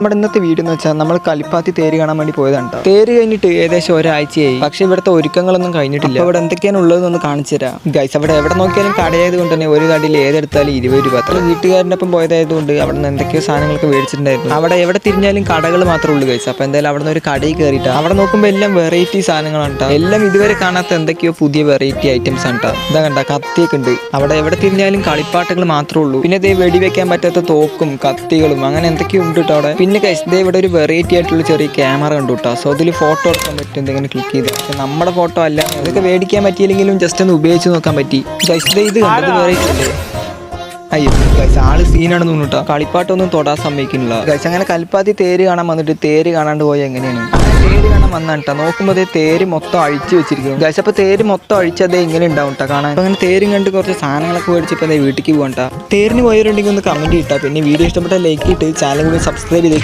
നമ്മുടെ ഇന്നത്തെ വീഡിയോ എന്ന് വെച്ചാൽ നമ്മൾ കളിപ്പാത്തി തേര് കാണാൻ വേണ്ടി പോയതാണ്. തേര് കഴിഞ്ഞിട്ട് ഏകദേശം ഒരാഴ്ചയായി. പക്ഷെ ഇവിടുത്തെ ഒരുക്കങ്ങളൊന്നും കഴിഞ്ഞിട്ടില്ല. ഇവിടെ എന്തൊക്കെയാണ് ഉള്ളതെന്നൊന്ന് കാണിച്ചു തരാം. ഗൈസ് അവിടെ എവിടെ നോക്കിയാലും കടയായത് കൊണ്ട് തന്നെ ഒരു കടയിൽ ഏതെടുത്താലും ഇരുപത് രൂപ അത്ര. വീട്ടുകാരന്റെ ഒപ്പം പോയതായത് കൊണ്ട് അവിടെ നിന്ന് എന്തൊക്കെയോ സാധനങ്ങളൊക്കെ മേടിച്ചിട്ടുണ്ടായിരുന്നു. അവിടെ എവിടെ തിരിഞ്ഞാലും കടകൾ മാത്രമേ ഉള്ളൂ ഗൈസ് അപ്പോൾ എന്തായാലും അവിടെ നിന്ന് ഒരു കടയിൽ കയറിയിട്ട്. അവിടെ നോക്കുമ്പോൾ എല്ലാം വെറൈറ്റി സാധനങ്ങളാണ്. എല്ലാം ഇതുവരെ കാണാത്ത എന്തൊക്കെയോ പുതിയ വെറൈറ്റി ഐറ്റംസ് ആണ് ട്ടോ. ഇതാ കണ്ട കത്തിയൊക്കെ ഉണ്ട്. അവിടെ എവിടെ തിരിഞ്ഞാലും കളിപ്പാട്ടങ്ങൾ മാത്രമേ ഉള്ളൂ. പിന്നെ ദേ വെടിവെക്കാൻ പറ്റാത്ത തോക്കും കത്തികളും അങ്ങനെ എന്തൊക്കെയോ ഉണ്ട് കേട്ടോ അവിടെ. പിന്നെ ദേ ഇവിടെ ഒരു വെറൈറ്റി ആയിട്ടുള്ള ചെറിയ ക്യാമറ കണ്ടു കേട്ടോ സോ അതിൽ ഫോട്ടോ എടുക്കാൻ പറ്റും എന്തെങ്കിലും ക്ലിക്ക് ചെയ്ത്. പക്ഷെ നമ്മുടെ ഫോട്ടോ അല്ല. അതൊക്കെ മേടിക്കാൻ പറ്റിയില്ലെങ്കിലും ജസ്റ്റ് ഒന്ന് ഉപയോഗിച്ച് നോക്കാൻ പറ്റി. കഴിച്ചത് ഇത് കണ്ടത് വെറൈറ്റി അല്ലേ? അയ്യോ ഗൈസ് ആൾ സീനാണെന്ന് തോന്നുട്ടോ കളിപ്പാട്ടൊന്നും തൊടാൻ സമ്മതിക്കുന്നില്ല. ഗൈസ് അങ്ങനെ കൽപ്പാത്തി തേര് കാണാൻ വന്നിട്ട് തേര് കാണാണ്ട് പോയ എങ്ങനെയാണ്? തേര് കാണാൻ വന്നാണ് കേട്ടോ നോക്കുമ്പോൾ തേര് മൊത്തം അഴിച്ചു വെച്ചിരിക്കുന്നു. ഗൈസ് അപ്പോൾ തേര് മൊത്തം അഴിച്ചത് ഇങ്ങനെ ഉണ്ടാവും കേട്ടോ കാണാൻ. അങ്ങനെ തേരും കണ്ട് കുറച്ച് സാധനങ്ങളൊക്കെ മേടിച്ചപ്പോൾ വീട്ടിലേക്ക് പോകണ്ട തേരിന് പോയവരുണ്ടെങ്കിൽ ഒന്ന് കമന്റ് ഇട്ടാ. പിന്നെ വീഡിയോ ഇഷ്ടപ്പെട്ട ലൈക്ക് ഇട്ട് ചാനൽ കൂടി സബ്സ്ക്രൈബ് ചെയ്ത്